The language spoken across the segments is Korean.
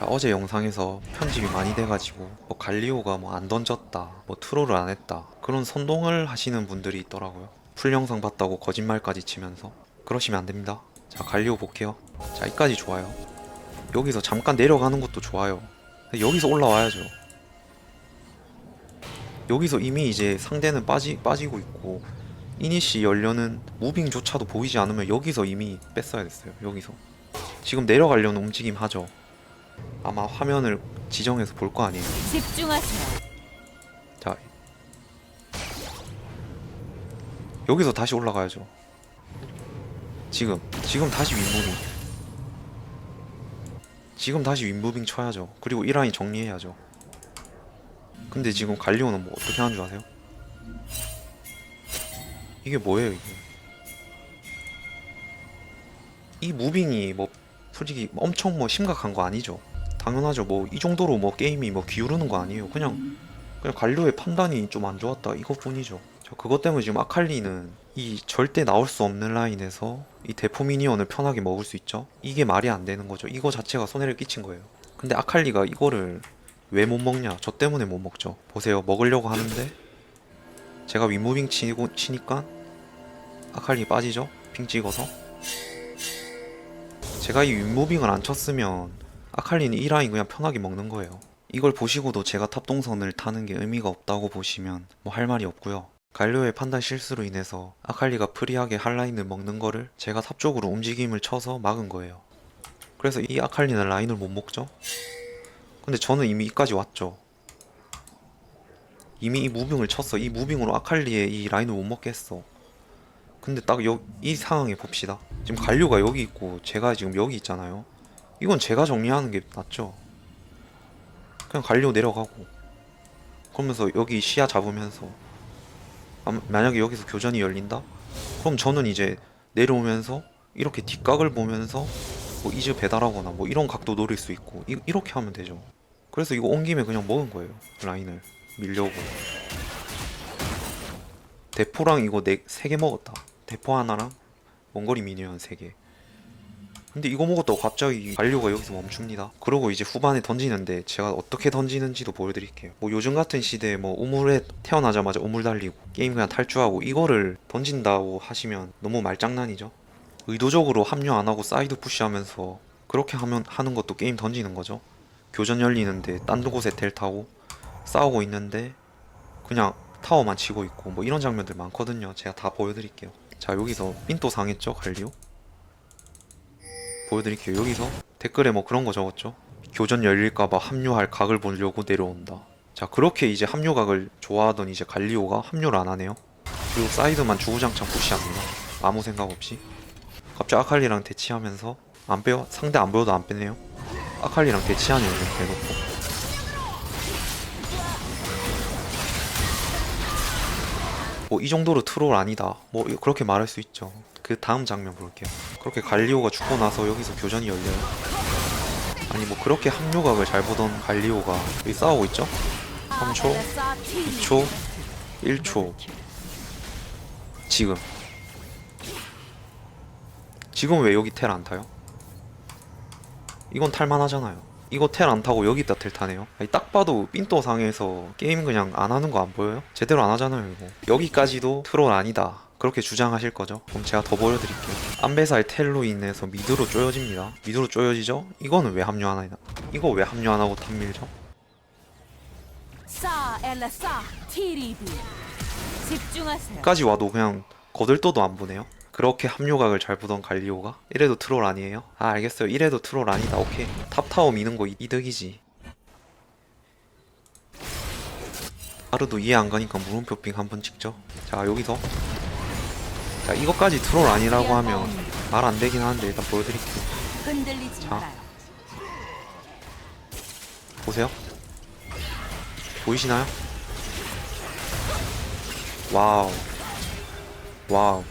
자, 어제 영상에서 편집이 많이 돼가지고 뭐 갈리오가 뭐 안 던졌다, 뭐 트롤을 안 했다 그런 선동을 하시는 분들이 있더라고요. 풀 영상 봤다고 거짓말까지 치면서 그러시면 안 됩니다. 자, 갈리오 볼게요. 자, 이까지 좋아요. 여기서 잠깐 내려가는 것도 좋아요. 여기서 올라와야죠. 여기서 이미 이제 상대는 빠지 빠지고 있고 이니시 연료는 무빙조차도 보이지 않으면 여기서 이미 뺐어야 됐어요. 여기서 지금 내려가려는 움직임 하죠. 아마 화면을 지정해서 볼 거 아니에요. 집중하세요. 자 여기서 다시 올라가야죠. 지금 지금 다시 윗무빙. 지금 다시 윗무빙 쳐야죠. 그리고 이 라인 정리해야죠. 근데 지금 갈리오는 뭐 어떻게 하는 줄 아세요? 이게 뭐예요 이게? 이 무빙이 뭐 솔직히 엄청 뭐 심각한 거 아니죠. 당연하죠. 뭐 이 정도로 뭐 게임이 뭐 기울는 거 아니에요. 그냥 그냥 관료의 판단이 좀 안 좋았다 이것뿐이죠. 저 그것 때문에 지금 아칼리는 이 절대 나올 수 없는 라인에서 이 대포 미니언을 편하게 먹을 수 있죠. 이게 말이 안 되는 거죠. 이거 자체가 손해를 끼친 거예요. 근데 아칼리가 이거를 왜 못 먹냐? 저 때문에 못 먹죠. 보세요. 먹으려고 하는데 제가 윗무빙 치고 치니까 아칼리 빠지죠. 핑 찍어서 제가 이 윗무빙을 안 쳤으면 아칼리는 이 라인 그냥 편하게 먹는 거예요. 이걸 보시고도 제가 탑동선을 타는 게 의미가 없다고 보시면 뭐 할 말이 없고요. 갈료의 판단 실수로 인해서 아칼리가 프리하게 한 라인을 먹는 거를 제가 탑 쪽으로 움직임을 쳐서 막은 거예요. 그래서 이 아칼리는 라인을 못 먹죠? 근데 저는 이미 이까지 왔죠. 이미 이 무빙을 쳤어. 이 무빙으로 아칼리의 이 라인을 못 먹겠어. 근데 딱 이 상황에 봅시다. 지금 갈료가 여기 있고 제가 지금 여기 있잖아요. 이건 제가 정리하는 게 낫죠. 그냥 갈려 내려가고 그러면서 여기 시야 잡으면서 아, 만약에 여기서 교전이 열린다? 그럼 저는 이제 내려오면서 이렇게 뒷각을 보면서 뭐 이즈 배달하거나 뭐 이런 각도 노릴 수 있고 이, 이렇게 하면 되죠. 그래서 이거 온 김에 그냥 먹은 거예요. 라인을 밀려고. 대포랑 이거 네, 세개 먹었다. 대포 하나랑 원거리 미니언 세 개. 근데 이거 먹었다고 갑자기 관료가 여기서 멈춥니다. 그러고 이제 후반에 던지는데 제가 어떻게 던지는지도 보여드릴게요. 뭐 요즘 같은 시대에 뭐 우물에 태어나자마자 우물 달리고 게임 그냥 탈주하고 이거를 던진다고 하시면 너무 말장난이죠. 의도적으로 합류 안 하고 사이드 푸시하면서 그렇게 하면 하는 것도 게임 던지는 거죠. 교전 열리는데 딴 곳에 텔 타고 싸우고 있는데 그냥 타워만 치고 있고 뭐 이런 장면들 많거든요. 제가 다 보여드릴게요. 자 여기서 삔또 상했죠 갈리오? 보여드릴게요. 여기서 댓글에 뭐 그런 거 적었죠. 교전 열릴까봐 합류할 각을 보려고 내려온다. 자 그렇게 이제 합류각을 좋아하던 이제 갈리오가 합류를 안 하네요. 그리고 사이드만 주구장창 푸시합니다. 아무 생각 없이. 갑자기 아칼리랑 대치하면서 안 빼요? 상대 안 보여도 안 빼네요. 아칼리랑 대치하네요. 좀 대놓고. 뭐 이 정도로 트롤 아니다. 뭐 그렇게 말할 수 있죠. 그 다음 장면 볼게요. 그렇게 갈리오가 죽고 나서 여기서 교전이 열려요. 아니 뭐 그렇게 합류각을 잘 보던 갈리오가 여기 싸우고 있죠? 3초, 2초, 1초. 지금. 지금 왜 여기 텔 안 타요? 이건 탈만하잖아요. 이거 텔 안 타고 여기다 텔 타네요. 아니, 딱 봐도 삔또 상에서 게임 그냥 안 하는 거 안 보여요? 제대로 안 하잖아요, 이거. 여기까지도 트롤 아니다. 그렇게 주장하실 거죠? 그럼 제가 더 보여드릴게요. 안배사의 텔로 인해서 미드로 쪼여집니다. 미드로 쪼여지죠? 이거는 왜 합류 안 하냐? 이거 왜 합류 안 하고 탑 밀죠? 까지 와도 그냥 거들떠도 안 보네요. 그렇게 합류각을 잘 보던 갈리오가 이래도 트롤 아니에요? 아 알겠어요. 이래도 트롤 아니다. 오케이. 탑타워 미는 거 이- 이득이지. 하루도 이해 안 가니까 물음표 빙 한번 찍죠. 자 여기서 자 이것까지 트롤 아니라고 하면 말 안 되긴 하는데 일단 보여드릴게요. 흔들리지 자. 말아요. 보세요. 보이시나요? 와우. 와우.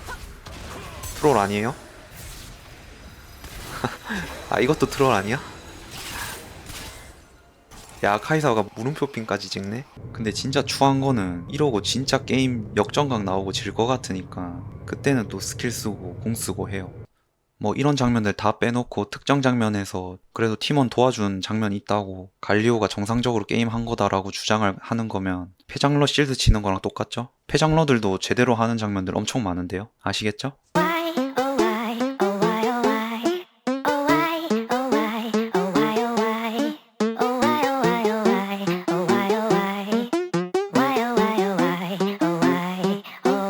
트롤 아니에요? 아, 이것도 트롤 아니야? 야, 카이사가 물음표핀까지 찍네? 근데 진짜 추한 거는 이러고 진짜 게임 역전각 나오고 질 것 같으니까 그때는 또 스킬 쓰고 공 쓰고 해요. 뭐 이런 장면들 다 빼놓고 특정 장면에서 그래도 팀원 도와준 장면이 있다고 갈리오가 정상적으로 게임한 거다라고 주장을 하는 거면 페장러 실드 치는 거랑 똑같죠? 페장러들도 제대로 하는 장면들 엄청 많은데요? 아시겠죠?